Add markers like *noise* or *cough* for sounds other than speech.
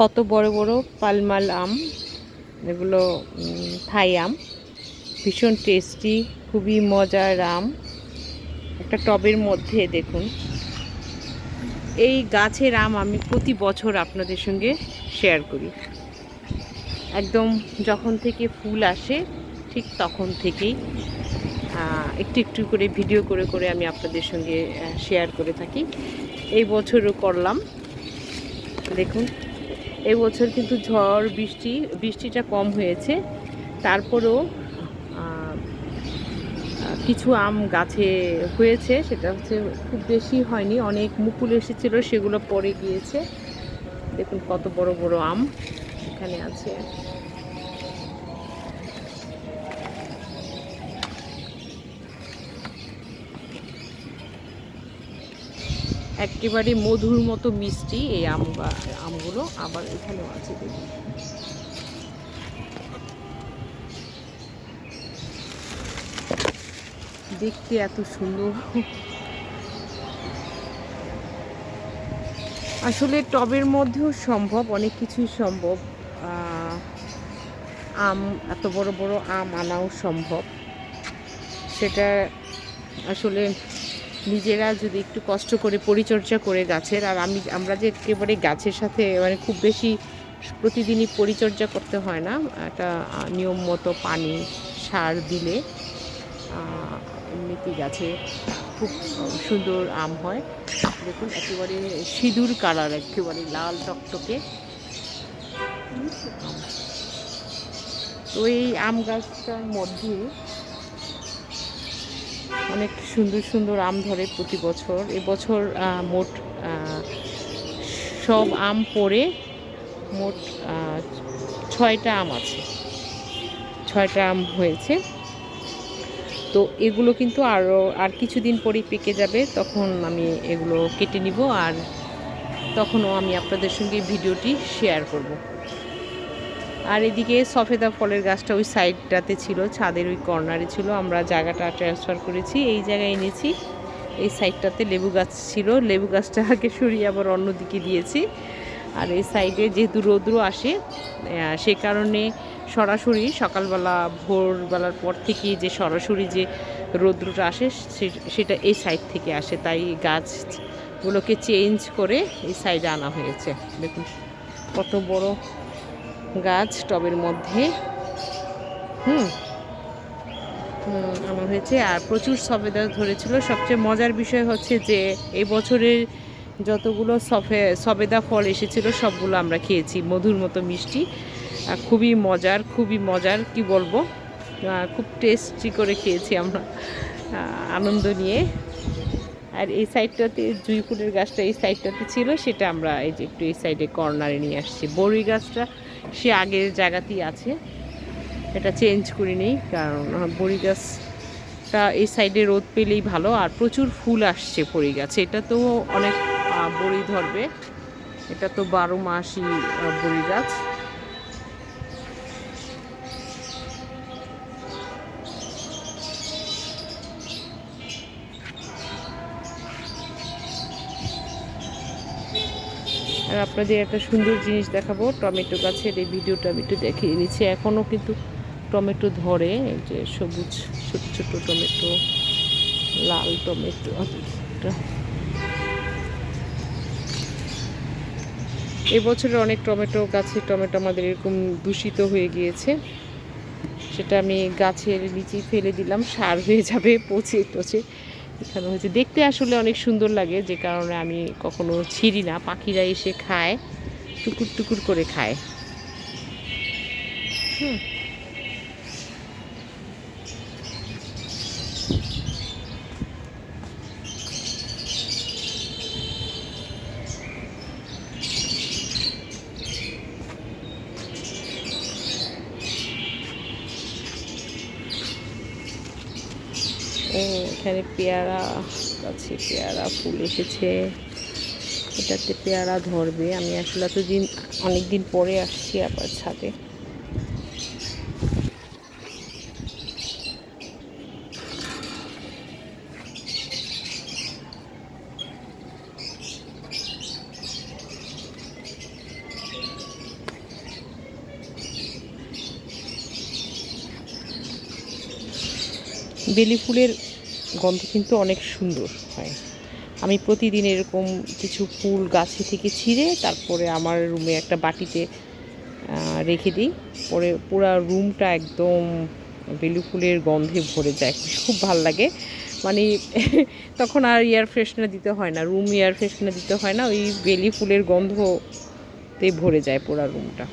কত বড় বড় পালমাল আম, এগুলো থাই আম। ভীষণ টেস্টি খুবই মজার আম। একটা টবের মধ্যে দেখুন। এই গাছের আম আমি প্রতি বছর আপনাদের সঙ্গে শেয়ার করি। একদম যখন থেকে ফুল আসে, ঠিক তখন থেকেই একটু একটু করে ভিডিও করে করে আমি আপনাদের সঙ্গে শেয়ার করে থাকি। এই বছরও করলাম। দেখুন। এই বছর কিন্তু ঝড়, বৃষ্টি, বৃষ্টিটা কম হয়েছে। তারপরেও কিছু আম গাছে হয়েছে, সেটা হচ্ছে খুব বেশি হয়নি, অনেক মুকুল এসেছিল, সেগুলো পরে গিয়েছে। দেখুন কত বড় বড় আম এখানে আছে। একেবারে মধুর মতো মিষ্টি এই আম আমগুলো আবার এখানেও আছে দেখুন। দেখতে এত সুন্দর। আসলে টবের মধ্যেও সম্ভব, অনেক কিছুই সম্ভব। আম, এত বড় বড় আম আনাও সম্ভব। সেটা আসলে নিজেরা যদি একটু কষ্ট করে পরিচর্যা করে গাছের, আর আমি, আমরা যে একেবারে গাছের সাথে মানে খুব বেশি প্রতিদিনই পরিচর্যা করতে হয় না একটা নিয়ম মতো পানি, সার দিলে এমনিতে গাছে খুব সুন্দর আম হয় দেখুন, একেবারে সিঁদুর কালার, একেবারে লাল টকটকে। তো এই আম গাছটার মধ্যে অনেক সুন্দর সুন্দর আম ধরে প্রতি বছর। এবছর মোট সব আম পড়ে মোট ছয়টা আম আছে। ছয়টা আম হয়েছে। তো এগুলো কিন্তু আরও আর কিছুদিন পরেই পেকে যাবে, তখন আমি এগুলো কেটে নিব আর তখনও আমি আপনাদের সঙ্গে ভিডিওটি শেয়ার করব। আর এদিকে সফেদা ফলের গাছটা ওই সাইডটাতে ছিল, ছাদের ওই কর্নারে ছিল। আমরা জায়গাটা ট্রান্সফার করেছি, এই জায়গায় এনেছি। এই সাইডটাতে লেবু গাছ ছিল। লেবু গাছটা আগে সরিয়ে আবার অন্যদিকে দিয়েছি। আর এই সাইডে যেহেতু রৌদ্র আসে সে কারণে সরাসরি সকালবেলা, ভোরবেলার পর থেকে যে সরাসরি যে রৌদ্রটা আসে সেটা এই সাইড থেকে আসে। তাই গাছগুলোকে চেঞ্জ করে এই সাইডে আনা হয়েছে। দেখুন, কত বড় গাছ টবের মধ্যে। হুম। আনা হয়েছে। আর প্রচুর সফেদা ধরেছিল। সবচেয়ে মজার বিষয় হচ্ছে যে, এই বছরের যতগুলো সফে সবেদা ফল এসেছিল, সবগুলো আমরা খেয়েছি। মধুর মতো মিষ্টি। খুবই মজার খুবই মজার, কি বলব? খুব টেস্টি করে খেয়েছি আমরা। আনন্দ নিয়ে। আর এই সাইডটাতে জুই ফুলের গাছটা এই সাইডটাতে ছিল। সেটা আমরা এই যে একটু এই সাইডে কর্নারে নিয়ে আসছি। বড়ি গাছটা সে আগের জায়গাতেই আছে। এটা চেঞ্জ করে নেই, কারণ বড়ি গাছটা এই সাইডে রোদ পেলেই ভালো, আর প্রচুর ফুল আসছে বড়ি গাছে এটা তো অনেক বড়ি ধরবে। এটা তো বারো মাসই বড়ি গাছ আর আপনাদের একটা সুন্দর জিনিস দেখাবো, টমেটো গাছের এই ভিডিওটা আমি একটু দেখিয়ে নিচ্ছি এখনও কিন্তু টমেটো ধরে যে সবুজ, ছোট ছোট টমেটো, লাল টমেটো এবছরের অনেক টমেটো গাছের টমেটো আমাদের এরকম দূষিত হয়ে গিয়েছে। সেটা আমি গাছের নিচেই ফেলে দিলাম, সার হয়ে যাবে, পচে টচে। এখানে হয়েছে। দেখতে আসলে অনেক সুন্দর লাগে, যে কারণে আমি কখনো ছিঁড়ি না। পাখিরা এসে খায়, টুকুর টুকুর করে খায়। হুম। এখানে পেয়ারা, আছে পেয়ারা, ফুল এসেছে। এটাতে পেয়ারা ধরবে। আমি আসলে এতদিন অনেক দিন পরে আসছি আবার ছাদে। বেলি ফুলের গন্ধ কিন্তু অনেক সুন্দর হয়। আমি প্রতিদিন এরকম কিছু ফুল গাছে থেকে ছিঁড়ে তারপরে আমার রুমে একটা বাটিতে রেখে দিই। পরে পুরো রুমটা একদম বেলি ফুলের গন্ধে ভরে যায়। খুব ভালো লাগে। মানে *laughs* তখন আর এয়ার ফ্রেশনার দিতে হয় না। রুম এয়ার ফ্রেশনার দিতে হয় না। ওই বেলি ফুলের গন্ধতে ভরে যায় পুরো রুমটা।